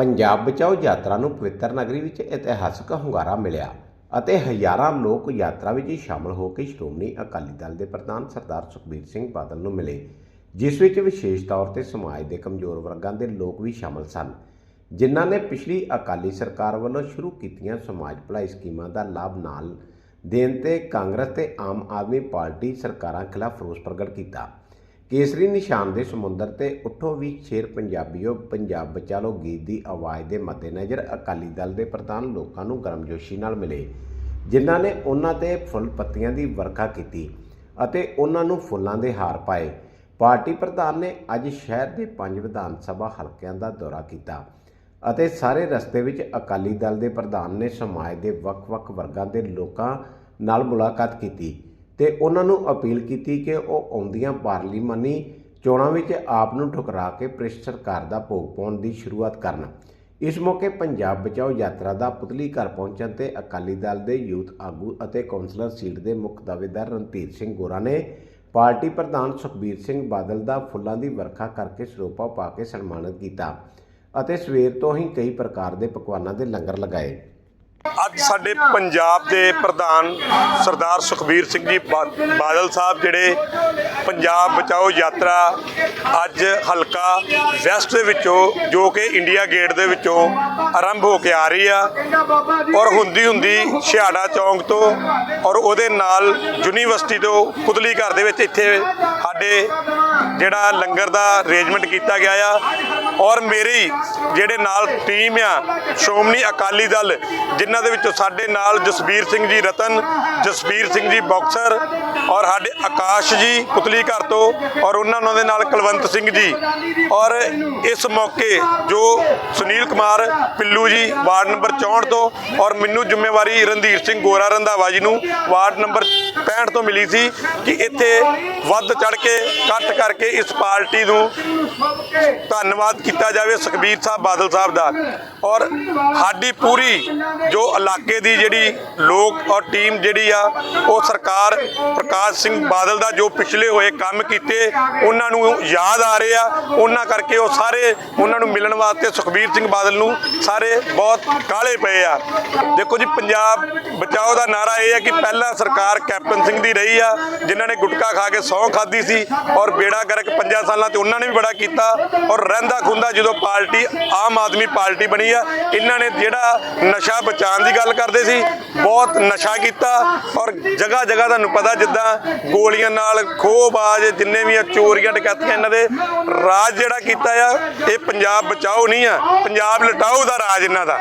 ਪੰਜਾਬ ਬਚਾਓ ਯਾਤਰਾ ਨੂੰ ਪਵਿੱਤਰ ਨਗਰੀ ਵਿੱਚ ਇਤਿਹਾਸਕ ਹੁੰਗਾਰਾ ਮਿਲਿਆ ਅਤੇ ਹਜ਼ਾਰਾਂ ਲੋਕ ਯਾਤਰਾ ਵਿੱਚ ਸ਼ਾਮਲ ਹੋ ਕੇ ਸ਼੍ਰੋਮਣੀ ਅਕਾਲੀ ਦਲ ਦੇ ਪ੍ਰਧਾਨ ਸਰਦਾਰ ਸੁਖਬੀਰ ਸਿੰਘ ਬਾਦਲ ਨੂੰ ਮਿਲੇ, ਜਿਸ ਵਿੱਚ ਵਿਸ਼ੇਸ਼ ਤੌਰ ਤੇ ਸਮਾਜ ਦੇ ਕਮਜ਼ੋਰ ਵਰਗਾਂ ਦੇ ਲੋਕ ਵੀ ਸ਼ਾਮਲ ਸਨ, ਜਿਨ੍ਹਾਂ ਨੇ ਪਿਛਲੀ ਅਕਾਲੀ ਸਰਕਾਰ ਵੱਲੋਂ ਸ਼ੁਰੂ ਕੀਤੀਆਂ ਸਮਾਜ ਭਲਾਈ ਸਕੀਮਾਂ ਦਾ ਲਾਭ ਨਾਲ ਦੇਣ ਤੇ ਕਾਂਗਰਸ ਤੇ ਆਮ ਆਦਮੀ ਪਾਰਟੀ ਸਰਕਾਰਾਂ ਖਿਲਾਫ ਰੋਸ ਪ੍ਰਗਟ ਕੀਤਾ। ਕੇਸਰੀ ਨਿਸ਼ਾਨ ਦੇ ਸਮੁੰਦਰ ਤੇ ਉੱਠੋ ਵੀ ਸ਼ੇਰ ਪੰਜਾਬੀਓ, ਪੰਜਾਬ ਬਚਾ ਲਓ ਗੀਤ ਦੀ ਆਵਾਜ਼ ਦੇ ਮੱਦੇਨਜ਼ਰ ਅਕਾਲੀ ਦਲ ਦੇ ਪ੍ਰਧਾਨ ਲੋਕਾਂ ਨੂੰ ਗਰਮਜੋਸ਼ੀ ਨਾਲ ਮਿਲੇ, ਜਿਨ੍ਹਾਂ ਨੇ ਉਹਨਾਂ ਤੇ ਫੁੱਲ ਪੱਤੀਆਂ ਦੀ ਵਰਖਾ ਕੀਤੀ ਅਤੇ ਉਹਨਾਂ ਨੂੰ ਫੁੱਲਾਂ ਦੇ ਹਾਰ ਪਾਏ। ਪਾਰਟੀ ਪ੍ਰਧਾਨ ਨੇ ਅੱਜ ਸ਼ਹਿਰ ਦੇ ਪੰਜ ਵਿਧਾਨ ਸਭਾ ਹਲਕਿਆਂ ਦਾ ਦੌਰਾ ਕੀਤਾ ਅਤੇ ਸਾਰੇ ਰਸਤੇ ਵਿੱਚ ਅਕਾਲੀ ਦਲ ਦੇ ਪ੍ਰਧਾਨ ਨੇ ਸਮਾਜ ਦੇ ਵੱਖ-ਵੱਖ ਵਰਗਾਂ ਦੇ ਲੋਕਾਂ ਨਾਲ ਮੁਲਾਕਾਤ ਕੀਤੀ। ਤੇ ਉਹਨਾਂ ਨੂੰ ਅਪੀਲ ਕੀਤੀ ਕਿ ਉਹ ਆਉਂਦੀਆਂ ਪਾਰਲੀਮਾਨੀ ਚੋਣਾਂ ਵਿੱਚ ਆਪ ਨੂੰ ਠੁਕਰਾ ਕੇ ਭ੍ਰਿਸ਼ਟ ਸਰਕਾਰ ਦਾ ਭੋਗ ਪਾਉਣ ਦੀ ਸ਼ੁਰੂਆਤ ਕਰਨ। ਇਸ ਮੌਕੇ ਪੰਜਾਬ ਬਚਾਓ ਯਾਤਰਾ ਦਾ ਪੁਤਲੀ ਘਰ ਪਹੁੰਚਣ ਤੇ ਅਕਾਲੀ ਦਲ ਦੇ ਯੂਥ ਆਗੂ ਅਤੇ ਕੌਂਸਲਰ ਸੀਟ ਦੇ ਮੁੱਖ ਦਾਅਵੇਦਾਰ ਰਣਧੀਰ ਸਿੰਘ ਗੋਰਾ ਨੇ ਪਾਰਟੀ ਪ੍ਰਧਾਨ ਸੁਖਬੀਰ ਸਿੰਘ ਬਾਦਲ ਦਾ ਫੁੱਲਾਂ ਦੀ ਵਰਖਾ ਕਰਕੇ ਸਰੋਪਾ ਪਾ ਕੇ ਸਨਮਾਨਿਤ ਕੀਤਾ ਅਤੇ ਸਵੇਰ ਤੋਂ ਹੀ ਕਈ ਪ੍ਰਕਾਰ ਦੇ ਪਕਵਾਨਾਂ ਦੇ ਲੰਗਰ ਲਗਾਏ। ਅੱਜ ਸਾਡੇ ਪੰਜਾਬ ਦੇ ਪ੍ਰਧਾਨ ਸਰਦਾਰ ਸੁਖਬੀਰ ਸਿੰਘ ਜੀ ਬਾਦਲ ਸਾਹਿਬ ਜਿਹੜੇ ਪੰਜਾਬ ਬਚਾਓ ਯਾਤਰਾ ਅੱਜ ਹਲਕਾ ਵੈਸਟ ਦੇ ਵਿੱਚੋਂ, ਜੋ ਕਿ ਇੰਡੀਆ ਗੇਟ ਦੇ ਵਿੱਚੋਂ ਆਰੰਭ ਹੋ ਕੇ ਆ ਰਹੀ ਆ। ਔਰ ਹੁੰਦੀ ਹੁੰਦੀ ਛਿਆੜਾ ਚੌਂਕ ਤੋਂ ਔਰ ਉਹਦੇ ਨਾਲ ਯੂਨੀਵਰਸਿਟੀ ਤੋਂ ਪੁਤਲੀ ਘਰ ਦੇ ਵਿੱਚ ਇੱਥੇ ਸਾਡੇ ਜਿਹੜਾ ਲੰਗਰ ਦਾ ਅਰੇਂਜਮੈਂਟ ਕੀਤਾ ਗਿਆ ਆ। ਔਰ ਮੇਰੀ ਜਿਹੜੇ ਨਾਲ ਟੀਮ ਆ, ਸ਼੍ਰੋਮਣੀ ਅਕਾਲੀ ਦਲ ਜਿਨ੍ਹਾਂ ਦੇ ਵਿੱਚੋਂ ਸਾਡੇ ਨਾਲ ਜਸਬੀਰ ਸਿੰਘ ਜੀ ਰਤਨ, ਜਸਬੀਰ ਸਿੰਘ ਜੀ ਬਾਕਸਰ ਔਰ ਸਾਡੇ ਆਕਾਸ਼ ਜੀ ਪੁਤਲੀ ਘਰ ਤੋਂ ਔਰ ਉਹਨਾਂ ਦੇ ਨਾਲ ਕੁਲਵੰਤ ਸਿੰਘ ਜੀ ਔਰ ਇਸ ਮੌਕੇ ਜੋ ਸੁਨੀਲ ਕੁਮਾਰ ਪਿੱਲੂ ਜੀ ਵਾਰਡ ਨੰਬਰ 64 ਤੋਂ ਔਰ ਮੈਨੂੰ ਜ਼ਿੰਮੇਵਾਰੀ ਰਣਧੀਰ ਸਿੰਘ ਗੋਰਾ ਰੰਧਾਵਾ ਜੀ ਨੂੰ ਵਾਰਡ ਨੰਬਰ 65 ਤੋਂ ਮਿਲੀ ਸੀ ਕਿ ਇੱਥੇ ਵੱਧ ਚੜ ਕੇ ਇਕੱਠ ਕਰਕੇ ਇਸ ਪਾਰਟੀ ਨੂੰ ਧੰਨਵਾਦ ਕੀਤਾ ਜਾਵੇ ਸੁਖਬੀਰ ਸਾਹਿਬ ਬਾਦਲ ਸਾਹਿਬ ਦਾ। ਔਰ ਸਾਡੀ ਪੂਰੀ ਜੋ ਇਲਾਕੇ ਦੀ ਜਿਹੜੀ ਲੋਕ ਔਰ ਟੀਮ ਜਿਹੜੀ ਆ, ਉਹ ਸਰਕਾਰ ਪ੍ਰਕਾਸ਼ ਸਿੰਘ ਬਾਦਲ ਦਾ ਜੋ ਪਿਛਲੇ ਹੋਏ ਕੰਮ ਕੀਤੇ, ਉਹਨਾਂ ਨੂੰ ਯਾਦ ਆ ਰਹੇ ਆ। ਉਹਨਾਂ ਕਰਕੇ ਉਹ ਸਾਰੇ ਉਹਨਾਂ ਨੂੰ ਮਿਲਣ ਵਾਸਤੇ ਸੁਖਬੀਰ ਸਿੰਘ ਬਾਦਲ ਨੂੰ ਸਾਰੇ ਬਹੁਤ ਕਾਲੇ ਪਏ ਆ। ਦੇਖੋ ਜੀ, ਪੰਜਾਬ ਬਚਾਓ ਦਾ ਨਾਰਾ ਇਹ ਹੈ ਕਿ ਪਹਿਲਾਂ ਸਰਕਾਰ ਕੈਪਟਨ ਸਿੰਘ ਦੀ ਰਹੀ ਆ, ਜਿਨ੍ਹਾਂ ਨੇ ਗੁਟਕਾ ਖਾ ਕੇ ਸਹੁੰ ਖਾਦੀ ਸੀ ਔਰ ਬੇੜਾ ਗਰਕ ਪੰਜਾਂ ਸਾਲਾਂ ਤੇ ਉਹਨਾਂ ਨੇ ਵੀ ਬੜਾ ਕੀਤਾ ਔਰ ਰਹਿੰਦਾ ਖੁੰਦਾ ਜਦੋਂ ਪਾਰਟੀ, ਆਮ ਆਦਮੀ ਪਾਰਟੀ ਬਣੀ ਆ, ਇਹਨਾਂ ਨੇ ਜਿਹੜਾ ਨਸ਼ਾ ਬਚਾ ਬਚਾਉਣ ਦੀ ਗੱਲ ਕਰਦੇ ਸੀ, ਬਹੁਤ ਨਸ਼ਾ ਕੀਤਾ ਔਰ ਜਗ੍ਹਾ ਜਗ੍ਹਾ ਤੁਹਾਨੂੰ ਪਤਾ ਜਿੱਦਾਂ ਗੋਲੀਆਂ ਨਾਲ ਖੋਹਬਾਜ਼, ਜਿੰਨੇ ਵੀ ਆ, ਚੋਰੀਆਂ, ਡਕੈਤੀਆਂ ਇਹਨਾਂ ਦੇ ਰਾਜ ਜਿਹੜਾ ਕੀਤਾ ਆ, ਇਹ ਪੰਜਾਬ ਬਚਾਓ ਨਹੀਂ ਆ, ਪੰਜਾਬ ਲਟਾਓ ਦਾ ਰਾਜ ਇਹਨਾਂ ਦਾ।